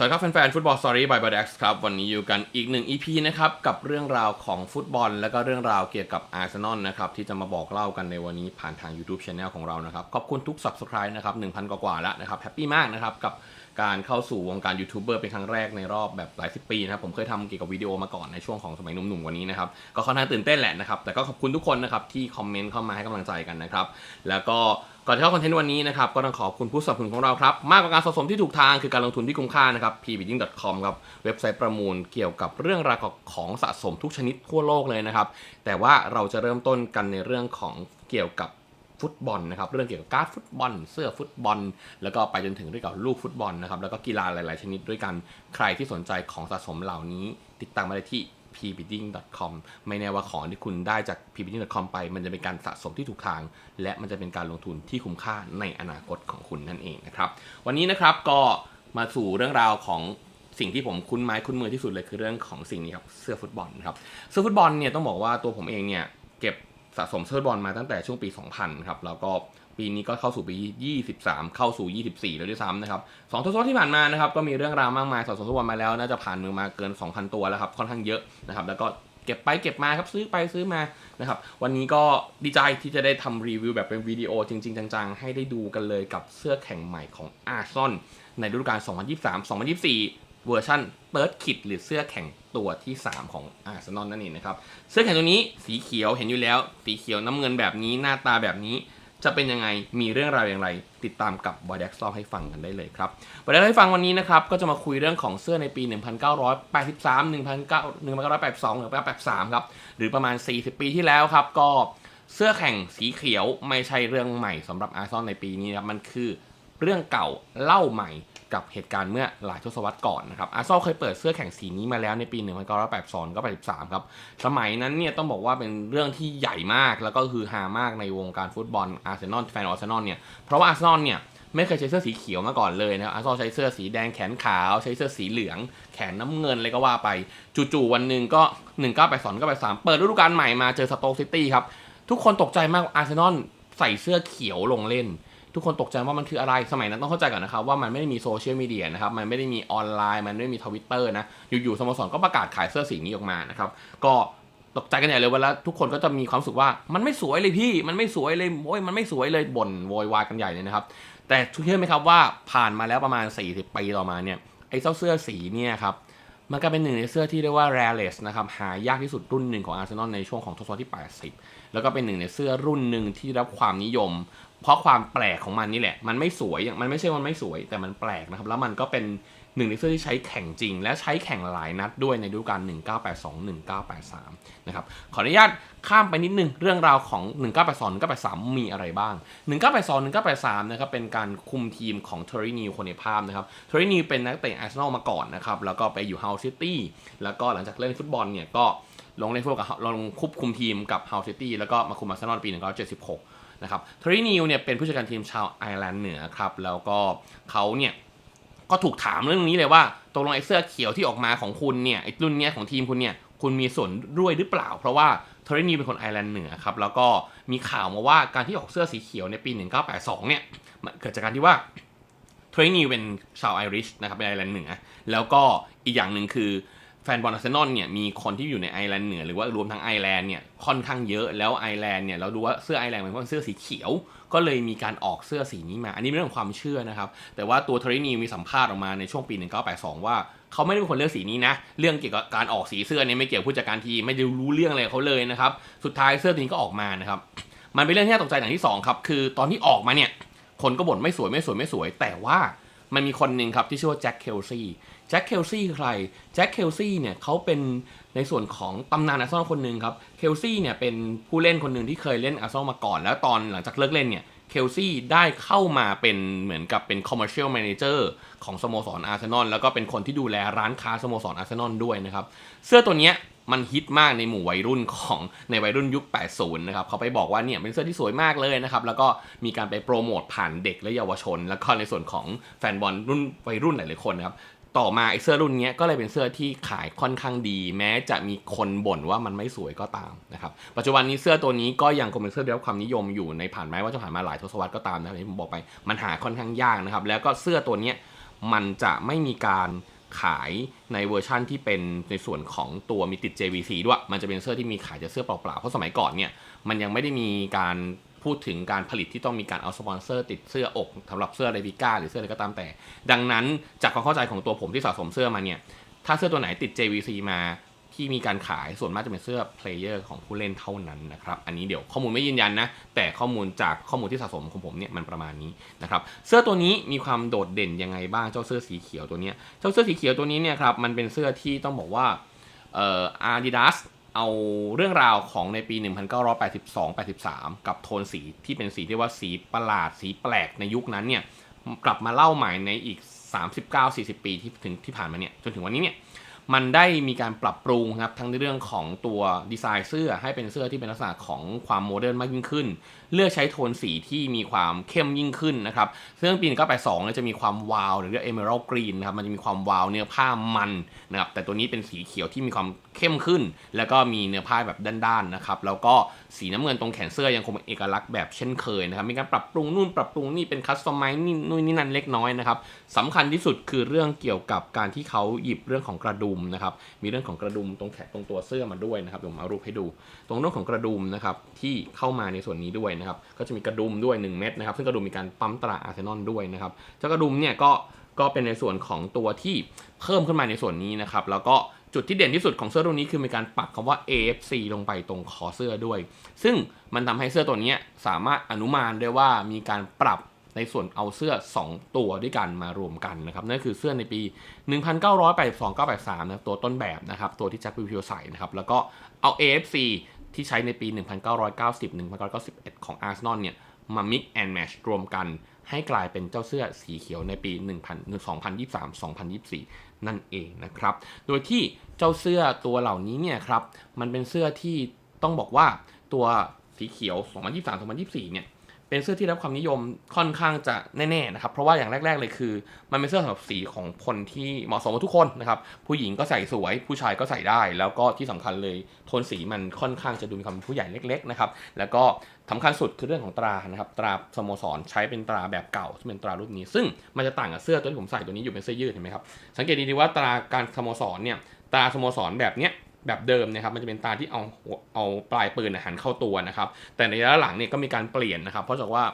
สวัสดีครับแฟนๆฟุตบอลสตอรี่บายบอดครับ วันนี้อยู่กันอีกหนึ่ง EP นะครับ กับเรื่องราวของฟุตบอล และก็เรื่องราวเกี่ยวกับอาร์เซนอลนะครับ ที่จะมาบอกเล่ากันในวันนี้ผ่านทาง YouTube Channel ของเรานะครับ ขอบคุณทุก Subscribe นะครับ 1,000 กว่าๆแล้วนะครับแฮปปี้มากนะครับ กับการเข้าสู่วงการยูทูบเบอร์เป็นครั้งแรกในรอบแบบหลายสิบปีนะครับผมเคยทำเกี่ยวกับวิดีโอมาก่อนในช่วงของสมัยหนุ่มๆกว่านี้นะครับก็ค่อนข้างตื่นเต้นแหละนะครับแต่ก็ขอบคุณทุกคนนะครับที่คอมเมนต์เข้ามาให้กำลังใจกันนะครับแล้วก็ ก่อนที่เข้าคอนเทนต์วันนี้นะครับก็ต้องขอบคุณผู้สนับสนุนของเราครับ มากกว่าการสะสมที่ถูกทางคือการลงทุนที่คุ้มค่านะครับ pbidding.com ครับเว็บไซต์ประมูลเกี่ยวกับเรื่องราวของสะสมทุกชนิดทั่วโลกเลยนะครับ แต่ว่าเราจะเริ่มต้นกันในเรื่องของเกี่ยวกับฟุตบอลนะครับเรื่องเกี่ยวกับการ์ดฟุตบอล เสื้อฟุตบอล แล้วก็ไปจนถึงเรื่องเกี่ยวกับลูกฟุตบอลนะครับแล้วก็กีฬาหลาย ๆ ชนิดด้วยกันใครที่สนใจของสะสมเหล่านี้ ติดตามมาได้ที่ pbidding.com ไม่แน่ว่าของที่คุณได้จาก pbidding.com ไป มันจะเป็นการสะสมที่ถูกทาง และมันจะเป็นการลงทุนที่คุ้มค่าในอนาคตของคุณนั่นเองนะครับวันนี้นะครับก็มาสู่เรื่องราวของสิ่งที่ผมคุ้นไม้คุ้นมือที่สุดเลยคือเรื่องของสิ่งนี้ครับเสื้อฟุตบอลนะครับเสื้อฟุตบอลเนี่ยต้องบอกว่าตัวผมเองเนี่ยเก็บสะสมเสื้อฟุตบอลมาตั้งแต่ช่วงปี 2000 ครับแล้วก็ ปีนี้ก็เข้าสู่ปี 23 เข้าสู่ 24 แล้วด้วยซ้ำนะครับสองทศวรรษที่ผ่านมานะครับก็มีเรื่องราวมากมายสะสมฟุตบอลมาแล้วน่าจะผ่านมือมาเกิน 2,000 ตัวแล้วครับค่อนข้างเยอะนะครับแล้วก็เก็บไปเก็บมาครับซื้อไปซื้อมานะครับวันนี้ก็ดีใจที่จะได้ทำรีวิวแบบเป็นวิดีโอจริง ๆ จังๆ ให้ได้ดูกันเลยกับเสื้อแข่งใหม่ของอาร์ซอนในฤดูกาล 2023-2024เวอร์ชันเติร์ดคิดหรือเสื้อแข่งตัวที่ 3 ของอาร์เซนอลนั่นเองนะครับ เสื้อแข่งตัวนี้สีเขียวเห็นอยู่แล้ว สีเขียวน้ำเงินแบบนี้หน้าตาแบบนี้ จะเป็นยังไงมีเรื่องราวอย่างไร ติดตามกับบอยแดกซอให้ฟังกันได้เลยครับบอยแดกให้ฟังวันนี้นะครับ ก็จะมาคุยเรื่องของเสื้อในปี 1983 1982หรือ1983 ครับ หรือประมาณ 40 ปีที่แล้วครับ ก็เสื้อแข่งสีเขียวไม่ใช่เรื่องใหม่สำหรับอาร์ซอลในปีนี้ครับมันคือเรื่องเก่าเล่าใหม่ กับเหตุการณ์เมื่อหลายทศวรรษก่อนนะครับอาร์เซนอลเคยเปิดเสื้อแข่งสีนี้มาแล้วในปี 1982ก็83ครับ สมัยนั้นเนี่ยต้องบอกว่าเป็นเรื่องที่ใหญ่มากแล้วก็คือฮามากในวงการฟุตบอลอาร์เซนอลแฟนอาร์เซนอลเนี่ยเพราะว่าอาร์เซนอลเนี่ยไม่เคยใช้เสื้อสีเขียวมาก่อนเลยนะครับอาร์เซนอลใช้เสื้อสีแดงแขนขาวใช้เสื้อสีเหลือง แขนน้ำเงินอะไรก็ว่าไปจู่ๆวันหนึ่งก็ 1982 1983เปิดฤดูกาลใหม่มาเจอสโต๊กซิตี้ครับทุกคนตกใจมากอาร์เซนอลใส่เสื้อเขียวลงเล่น ทุกคนตกใจว่ามันคืออะไรสมัยนั้นต้องเข้าใจก่อนนะครับว่ามันไม่ได้มีโซเชียลมีเดียนะครับมันไม่ได้มีออนไลน์ มันไม่มีทวิตเตอร์นะอยู่ๆสโมสรก็ประกาศขายเสื้อสีนี้ออกมานะครับก็ตกใจกันใหญ่เลยเวลาทุกคนก็จะมีความสึกว่ามันไม่สวยเลยพี่มันไม่สวยเลยโอ้ยมันไม่สวยเลยบ่นโวยวายกันใหญ่เลยนะครับแต่เชื่อไหมครับว่าผ่านมาแล้วประมาณ 40 ปีต่อมาเนี่ยไอ้เจ้าเสื้อสีเนี่ยครับมันก็เป็นหนึ่งในเสื้อที่เรียกว่า r a r e s นะครับหายากที่สุดรุ่นหนึ่งของอาร์เซนอลในช่วงของทศวรรษที่ 80 แล้วก็เป็นหนึ่งในเสื้อรุ่นหนึ่งที่รับความนิยม เพราะความแปลกของมันนี่แหละ มันไม่สวยอย่างมันไม่ใช่ว่ามันไม่สวยแต่มันแปลกนะครับ แล้วมันก็เป็น หนึ่งในเสื้อที่ใช้แข่งจริง และใช้แข่งหลายนัดด้วยในฤดูกาล 1982 1983 นะครับ ขออนุญาตข้ามไปนิดนึงเรื่องราวของ 1982 1983 มีอะไรบ้าง 1982 1983 นะครับ เป็นการคุมทีมของเทอรินิวคนในภาพนะครับ เทอรินิวเป็นนักเตะอาร์เซนอลมาก่อนนะครับ แล้วก็ไปอยู่เฮาซิตี้แล้วก็หลังจากเล่นฟุตบอลเนี่ยก็ลงเล่นฟุตบอลกับลงควบคุมทีมกับเฮาซิตี้แล้วก็มาคุมอาร์เซนอลปี 1976 นะครับ เทอรินิวเนี่ยเป็นผู้จัดการทีมชาวไอร์แลนด์เหนือครับ แล้วก็เขาเนี่ย ก็ถูกถามเรื่องนี้เลยว่าตกลงไอ้เสื้อเขียวที่ออกมาของคุณเนี่ยไอ้รุ่นเนี้ยของทีมคุณเนี่ยคุณมีส่วนด้วยหรือเปล่า เพราะว่าเทอร์นีเป็นคนไอร์แลนด์เหนือครับแล้วก็มีข่าวมาว่าการที่ออกเสื้อสีเขียวในปี 1982 เนี่ยมันเกิดจากการที่ว่าเทอร์นีเป็นชาวไอริชนะครับเป็นไอร์แลนด์เหนือแล้วก็อีกอย่างหนึ่งคือ ฟนบอลอาร์เซนอลเนี่ยมีคนที่อยู่ในไอร์แลนด์เหนือหรือว่ารวมทั้งไอร์แลนด์เนี่ยค่อนข้างเยอะแล้วไอร์แลนด์เนี่ยเราดูว่าเสื้อไอร์แลนด์เป็นเสื้อสีเขียว ก็เลยมีการออกเสื้อสีนี้มา อันนี้เป็นเรื่องของความเชื่อนะครับแต่ว่าตัวเทรินีมีสัมภาษณ์ออกมาในช่วงปี 1982 ว่าเขาไม่ได้เป็นคนเลือกสีนี้นะ เรื่องเกี่ยวกับการออกสีเสื้อเนี่ยไม่เกี่ยวผู้จัดการทีไม่ได้รู้เรื่องอะไรเขาเลยนะครับสุดท้ายเสื้อตัวนี้ก็ออกมานะครับมันเป็นเรื่องที่น่าตกใจอย่างที่สองครับคือตอนที่ออกมาเนี่ยคนก็บ่นไม่สวยไม่สวยไม่สวย แต่ว่า มันมีคนหนึ่งครับที่ชื่อว่าแจ็คเคลซี่แจ็คเคลซี่คือใครแจ็คเคลซี่เนี่ยเขาเป็นในส่วนของตำนานอาร์เซนอลคนหนึ่งครับเคลซี่เนี่ยเป็นผู้เล่นคนหนึ่งที่เคยเล่นอาร์เซนอลมาก่อน แล้วตอนหลังจากเลิกเล่นเนี่ย เคลซี่ได้เข้ามาเป็นเหมือนกับเป็น commercial manager ของสโมสรอาร์เซนอลแล้วก็เป็นคนที่ดูแลร้านค้าสโมสรอาร์เซนอลด้วยนะครับ เสื้อตัวเนี้ยมันฮิตมากในหมู่วัยรุ่นของในวัยรุ่นยุค 80 นะครับเขาไปบอกว่าเนี่ยเป็นเสื้อที่สวยมากเลยนะครับ แล้วก็มีการไปโปรโมทผ่านเด็กและเยาวชน แล้วก็ในส่วนของแฟนบอลรุ่นวัยรุ่นหลายๆคนนะครับ ต่อมาไอ้เสื้อรุ่นนี้ก็เลยเป็นเสื้อที่ขายค่อนข้างดี แม้จะมีคนบ่นว่ามันไม่สวยก็ตามนะครับปัจจุบันนี้เสื้อตัวนี้ก็ยังคงเป็นเสื้อได้รับความนิยมอยู่ในผ่านแม้ว่าจะผ่านมาหลายทศวรรษก็ตามนะครับที่ผมบอกไปมันหาค่อนข้างยากนะครับแล้วก็เสื้อตัวนี้มันจะไม่มีการขายในเวอร์ชั่นที่เป็นในส่วนของตัวมีติด JVC ด้วย มันจะเป็นเสื้อที่มีขายแต่เสื้อเปล่าๆ เพราะสมัยก่อนเนี่ย มันยังไม่ได้มีการ พูดถึงการผลิตที่ต้องมีการเอาสปอนเซอร์ติดเสื้ออกสำหรับเสื้อเรบิก้าหรือเสื้ออะไรก็ตามแต่ ดังนั้นจากความเข้าใจของตัวผมที่สะสมเสื้อมาเนี่ยถ้าเสื้อตัวไหนติด JVC มาที่มีการขายส่วนมากจะเป็นเสื้อเพลเยอร์ของผู้เล่นเท่านั้นนะครับอันนี้เดี๋ยวข้อมูลไม่ยืนยันนะ แต่ข้อมูลจากข้อมูลที่สะสมของผมเนี่ยมันประมาณนี้นะครับเสื้อตัวนี้มีความโดดเด่นยังไงบ้างเจ้าเสื้อสีเขียวตัวนี้เจ้าเสื้อสีเขียวตัวนี้เนี่ยครับมันเป็นเสื้อที่ต้องบอกว่าเอ่อ Adidas เอาเรื่องราวของในปี 1982-83 กับโทนสีที่เป็นสีที่ว่าสีประหลาดสีแปลกในยุคนั้นเนี่ยกลับมาเล่าใหม่ในอีก 39-40 ปีที่ถึงที่ผ่านมาเนี่ยจนถึงวันนี้เนี่ย มันได้มีการปรับปรุงครับทั้งในเรื่องของตัวดีไซน์เสื้อให้เป็นเสื้อที่เป็นลักษณะของความโมเดิร์นมากยิ่งขึ้น เลือกใช้โทนสีที่มีความเข้มยิ่งขึ้นนะครับเสื้อปีน982เนี่ยจะมีความวาวหรือเรียกเอเมอรัลกรีนนะครับมันจะมีความวาวเนื้อผ้ามันนะครับแต่ตัวนี้เป็นสีเขียวที่มีความเข้มขึ้น แล้วก็มีเนื้อผ้าแบบด้านๆนะครับแล้วก็สีน้ำเงินตรงแขนเสื้อยังคงเป็นเอกลักษณ์แบบเช่นเคยนะครับ มีการปรับปรุงนู่นปรับปรุงนี่เป็นคัสตอมไมซ์นี่นู่นนี่นั่นเล็กน้อยนะครับสำคัญที่สุดคือเรื่องเกี่ยวกับการที่เขาหยิบเรื่องของกระดุมนะครับ มีเรื่องของกระดุมตรงแขนตรงตัวเสื้อมาด้วยนะครับเดี๋ยวผมเอารูปให้ดู ตรงเรื่องของกระดุมนะครับที่เข้ามาในส่วนนี้ด้วยนะครับ ก็จะมีกระดุมด้วย 1 เม็ดนะครับ ซึ่งกระดุมมีการปั๊มตราอาร์เซนอลด้วยนะครับเจ้ากระดุมเนี่ยก็ก็เป็นในส่วนของตัวที่เพิ่มขึ้นมาในส่วนนี้นะครับ แล้วก็ จุดที่เด่นที่สุดของเสื้อตัวนี้คือมีการปักคำว่า AFC ลงไปตรงคอเสื้อด้วย ซึ่งมันทำให้เสื้อตัวนี้สามารถอนุมานได้ว่ามีการปรับในส่วนเอาเสื้อ 2 ตัวด้วยกันมารวมกันนะครับนั่นคือเสื้อในปี 1982 983นะครับตัวต้นแบบนะครับตัวที่แจ็ควิวใส่นะครับแล้วก็เอา AFC ที่ใช้ในปี 1990-1991 ของ Arsenal เนี่ยมา mix and match รวมกันให้กลายเป็นเจ้าเสื้อสีเขียวในปี1 2023-2024 นั่นเองนะครับ โดยที่เจ้าเสื้อตัวเหล่านี้เนี่ยครับ มันเป็นเสื้อที่ต้องบอกว่าตัวสีเขียว 2023-2024 เนี่ย เป็นเสื้อที่รับความนิยมค่อนข้างจะแน่ๆนะครับ เพราะว่าอย่างแรก ๆเลยคือ มันเป็นเสื้อสำหรับสีของคนที่เหมาะสมกับทุกคนนะครับ ผู้หญิงก็ใส่สวย ผู้ชายก็ใส่ได้ แล้วก็ที่สำคัญเลยโทนสีมันค่อนข้างจะดูมีความผู้ใหญ่เล็ก ๆ นะครับ แล้วก็สำคัญสุดคือเรื่องของตรานะครับ ตราสโมสรใช้เป็นตราแบบเก่าซึ่เป็นตรารูปนี้ ซึ่งมันจะต่างกับเสื้อตัวที่ผมใส่ตัวนี้อยู่เป็นเสื้อยืดเห็นไหมครับ สังเกตดีๆว่าตราการสโมสรเนี่ย ตราสโมสรแบบเนี้ย แบบเดิมนะครับมันจะเป็นตาที่เอาเอาปลายปืนหันเข้าตัวนะครับแต่ในระยะหลังเนี่ยก็มีการเปลี่ยนนะครับ เพราะจากว่า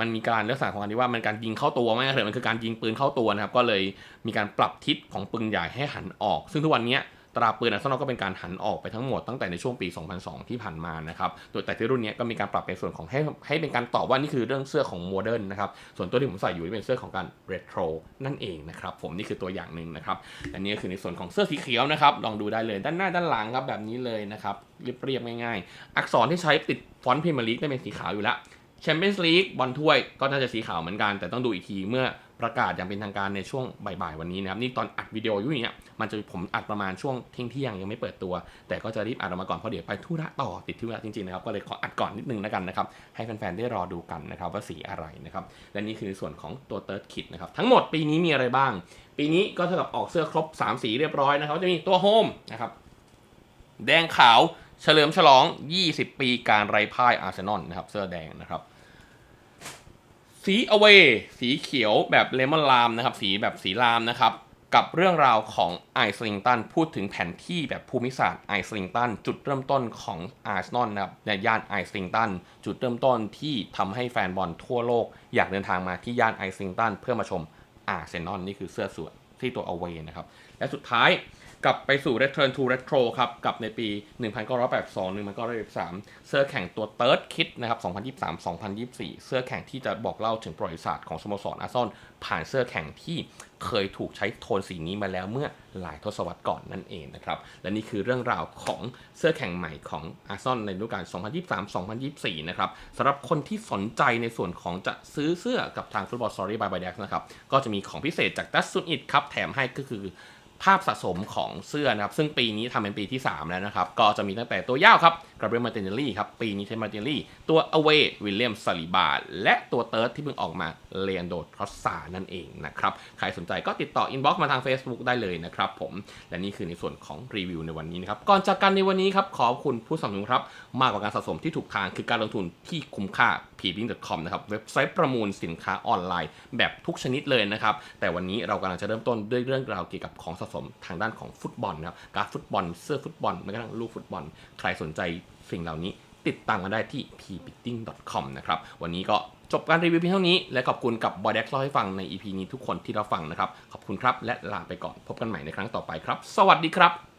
มันมีการลักษณะของการที่ว่ามันการยิงเข้าตัวไม่ใช่มันคือการยิงปืนเข้าตัวนะครับก็เลยมีการปรับทิศของปืนใหญ่ให้หันออก ซึ่งทุกวันนี้ ตราปืนอัลซอนก็เป็นการหันออกไปทั้งหมดตั้งแต่ในช่วงปี 2002 ที่ผ่านมานะครับ โดยแต่ที่รุ่นนี้ก็มีการปรับในส่วนของให้ให้เป็นการตอบว่านี่คือเรื่องเสื้อของโมเดิร์นนะครับ ส่วนตัวที่ผมใส่อยู่นี่เป็นเสื้อของการเรโทรนั่นเองนะครับผมนี่คือตัวอย่างหนึ่งนะครับ อันนี้ก็คือในส่วนของเสื้อสีเขียวนะครับ ลองดูได้เลยด้านหน้าด้านหลังครับแบบนี้เลยนะครับเรียบๆง่ายๆ อักษรที่ใช้ติดฟอนต์พรีเมียร์ลีกได้เป็นสีขาวอยู่แล้วแชมเปี้ยนส์ลีกบอลถ้วยก็น่าจะสีขาวเหมือนกันแต่ต้องดูอีกทีเมื่อ ประกาศอย่างเป็นทางการในช่วงบ่ายๆวันนี้นะครับนี่ตอนอัดวิดีโออยู่เนี่ยมันจะผมอัดประมาณช่วงเที่ยงเที่ยงๆยังไม่เปิดตัว แต่ก็จะรีบอัดออกมาก่อนเพราะเดี๋ยวไปธุระต่อติดธุระจริงๆนะครับก็เลยขออัดก่อนนิดนึงแล้วกันนะครับให้แฟนๆได้รอดูกันนะครับว่าสีอะไรนะครับและนี่คือส่วนของตัวเติร์ดคิดนะครับทั้งหมดปีนี้มีอะไรบ้าง ปีนี้ก็เท่ากับออกเสื้อครบ 3 สีเรียบร้อยนะครับจะมีตัวโฮมนะครับแดงขาวเฉลิมฉลอง 20 ปีการไร้พ่ายอาร์เซนอลนะครับเสื้อแดงนะครับ สีอเวสีเขียวแบบเลมอนลามนะครับ สีแบบสีลามนะครับ กับเรื่องราวของไอสลิงตันพูดถึงแผนที่แบบภูมิศาสตร์ไอสลิงตันจุดเริ่มต้นของอาร์เซนอลนะครับในย่านไอสลิงตันจุดเริ่มต้นที่ทำให้แฟนบอลทั่วโลก อยากเดินทางมาที่ย่านไอสลิงตันเพื่อมาชมอาร์เซนอลนี่คือเสื้อส่วนที่ตัวอเวนะครับ และสุดท้าย กลับไปสู่ Return to Retro ครับกับในปี 1982 1983 เสื้อแข่งตัว Third Kit นะครับ 2023-2024 เสื้อแข่งที่จะบอกเล่าถึงประวัติศาสตร์ของสโมสรอาร์ซอลผ่านเสื้อแข่งที่เคยถูกใช้โทนสีนี้มาแล้วเมื่อหลายทศวรรษก่อนนั่นเองนะครับ และนี่คือเรื่องราวของเสื้อแข่งใหม่ของอาร์ซอลในฤดูกาล 2023-2024 นะครับสำหรับคนที่สนใจในส่วนของจะซื้อเสื้อกับทาง Football Story by b y d e x นะครับ ก็จะมีของพิเศษจาก d a s ซุนอิ t ครับ แถมให้ก็คือ ภาพสะสมของเสื้อนะครับ ซึ่งปีนี้ทำเป็นปีที่ 3 แล้วนะครับ ก็จะมีตั้งแต่ตัวยาวครับกราเบรียลมาตินเนลลี่ครับ ปีนี้เทมาตินเนลลี่ ตัวอเวย์วิลเลียมซาลิบาและตัวเติร์ดที่เพิ่งออกมา เลนโดทรอสซานั่นเองนะครับ ใครสนใจก็ติดต่ออินบ็อกซ์มาทาง Facebook ได้เลยนะครับผม และนี่คือในส่วนของรีวิวในวันนี้นะครับ ก่อนจากกันในวันนี้ครับ ขอบคุณผู้สนับสนุนครับ มากกว่าการสะสมที่ถูกทางคือการลงทุนที่คุ้มค่า p b i n g c o m นะครับ เว็บไซต์ประมูลสินค้าออนไลน์ แบบทุกชนิดเลยนะครับ แต่วันนี้เรากำลังจะเริ่มต้นด้วยเรื่องราวเกี่ยวกับของสะสมทางด้านของฟุตบอลนะครับ การฟุตบอล เสื้อฟุตบอลแม้กระทั่งลูกฟุตบอล ใครสนใจสิ่งเหล่านี้ติดตามกันได้ที่ p b i t t i n g c o m นะครับ วันนี้ก็ จบการรีวิวเพียงเท่านี้ และขอบคุณกับบอยเด็กเล่าให้ฟังใน EP นี้ทุกคนที่เราฟังนะครับ ขอบคุณครับ และลาไปก่อนพบกันใหม่ในครั้งต่อไปครับ สวัสดีครับ